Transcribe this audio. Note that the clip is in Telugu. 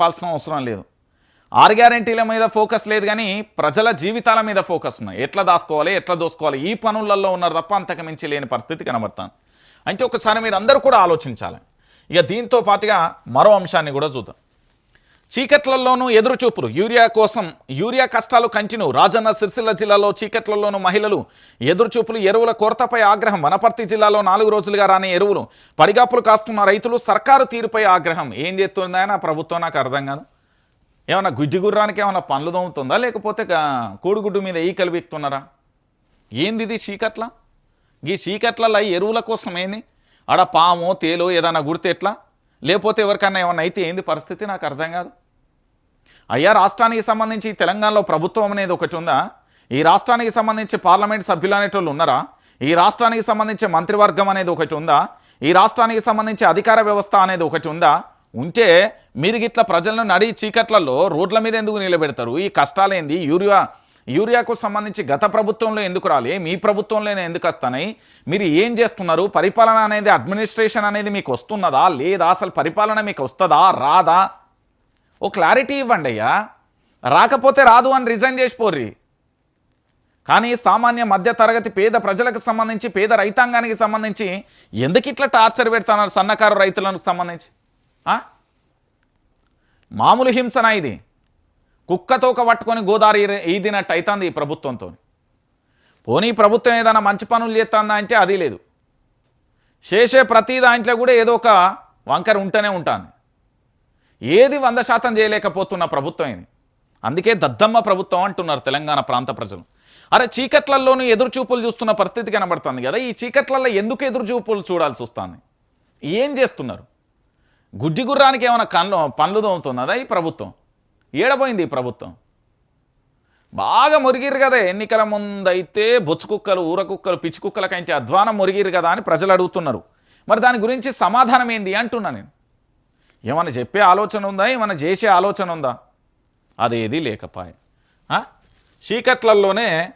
చెప్పాల్సిన అవసరం లేదు. ఆరు గ్యారెంటీల మీద ఫోకస్ లేదు కానీ ప్రజల జీవితాల మీద ఫోకస్ ఉన్నాయి. ఎట్లా దాసుకోవాలి ఎట్లా దోసుకోవాలి ఈ పనులలో ఉన్నారు తప్ప అంతకు మించి లేని పరిస్థితి కనబడతాను అయితే ఒకసారి మీరు అందరూ కూడా ఆలోచించాలి. ఇక దీంతో పాటుగా మరో అంశాన్ని కూడా చూద్దాం. చీకట్లలోనూ ఎదురుచూపులు. యూరియా కోసం యూరియా కష్టాలు కంటిన్యూ. రాజన్న సిరిసిల్ల జిల్లాలో చీకట్లలోనూ మహిళలు ఎదురుచూపులు. ఎరువుల కొరతపై ఆగ్రహం. వనపర్తి జిల్లాలో నాలుగు రోజులుగా రాని ఎరువులు పడిగాపులు కాస్తున్న రైతులు సర్కారు తీరుపై ఆగ్రహం. ఏం చేస్తుందా నా ప్రభుత్వం నాకు అర్థం కాదు. ఏమన్నా గుజ్జి గుర్రానికి పనులు దొమ్ముతుందా లేకపోతే కోడిగుడ్డు మీద ఈ కలిపిస్తున్నారా ఏంది ఇది చీకట్ల? ఈ చీకట్లలో ఎరువుల కోసం ఏంది? ఆడ పాము తేలు ఏదైనా గుర్తు ఎట్లా? లేకపోతే ఎవరికన్నా ఏమన్నా అయితే ఏంది పరిస్థితి? నాకు అర్థం కాదు. అయ్యా రాష్ట్రానికి సంబంధించి తెలంగాణలో ప్రభుత్వం అనేది ఒకటి ఉందా? ఈ రాష్ట్రానికి సంబంధించి పార్లమెంట్ సభ్యులు అనేటోళ్ళు ఉన్నారా? ఈ రాష్ట్రానికి సంబంధించి మంత్రివర్గం అనేది ఒకటి ఉందా? ఈ రాష్ట్రానికి సంబంధించి అధికార వ్యవస్థ అనేది ఒకటి ఉందా? ఉంటే మీరు గిట్ల ప్రజలను నడి చీకట్లలో రోడ్ల మీద ఎందుకు నిలబెడతారు? ఈ కష్టాలేంది? యూరియా యూరియాకు సంబంధించి గత ప్రభుత్వంలో ఎందుకు రాలే? మీ ప్రభుత్వంలోనే ఎందుకు వస్తున్నాయి మీరు ఏం చేస్తున్నారు? పరిపాలన అనేది అడ్మినిస్ట్రేషన్ అనేది మీకు వస్తున్నదా? లేదా అసలు పరిపాలన మీకు వస్తుందా? రాదా? ఓ క్లారిటీ ఇవ్వండి అయ్యా రాకపోతే రాదు అని రిజైన్ చేసిపోర్రి కానీ సామాన్య మధ్య తరగతి పేద ప్రజలకు సంబంధించి పేద రైతాంగానికి సంబంధించి ఎందుకు ఇట్లా టార్చర్ పెడుతున్నారు సన్నకారు రైతులకు సంబంధించి? మామూలు హింసన ఇది? కుక్కతోక పట్టుకొని గోదావరి ఈదినట్టు అవుతుంది ఈ ప్రభుత్వంతో. పోనీ ప్రభుత్వం ఏదైనా మంచి పనులు చేస్తుందా అంటే అది లేదు. చేసే ప్రతి దాంట్లో కూడా ఏదో ఒక వంకర ఉంటూనే ఉంటాను ఏది వంద శాతం చేయలేకపోతున్న ప్రభుత్వం ఇది. అందుకే దద్దమ్మ ప్రభుత్వం అంటున్నారు తెలంగాణ ప్రాంత ప్రజలు. అరే చీకట్లలోనూ ఎదురుచూపులు చూస్తున్న పరిస్థితి కనబడుతుంది కదా ఈ చీకట్లలో ఎందుకు ఎదురుచూపులు చూడాల్సి వస్తుంది? ఏం చేస్తున్నారు? గుడ్డి గుర్రానికి ఏమైనా కన్ను పనులు దోముతున్నదా ఈ ప్రభుత్వం? ఏడపోయింది ఈ ప్రభుత్వం? బాగా మురిగిరు కదా ఎన్నికల ముందైతే బొచ్చు కుక్కలు ఊర కుక్కలు పిచ్చి కుక్కల కంటే అధ్వానం మురిగిరు కదా అని ప్రజలు అడుగుతున్నారు. మరి దాని గురించి సమాధానం ఏంది అంటున్నా నేను. ఏమైనా చెప్పే ఆలోచన ఉందా? ఏమైనా చేసే ఆలోచన ఉందా? అదేది లేకపాయ. చీకట్లలోనే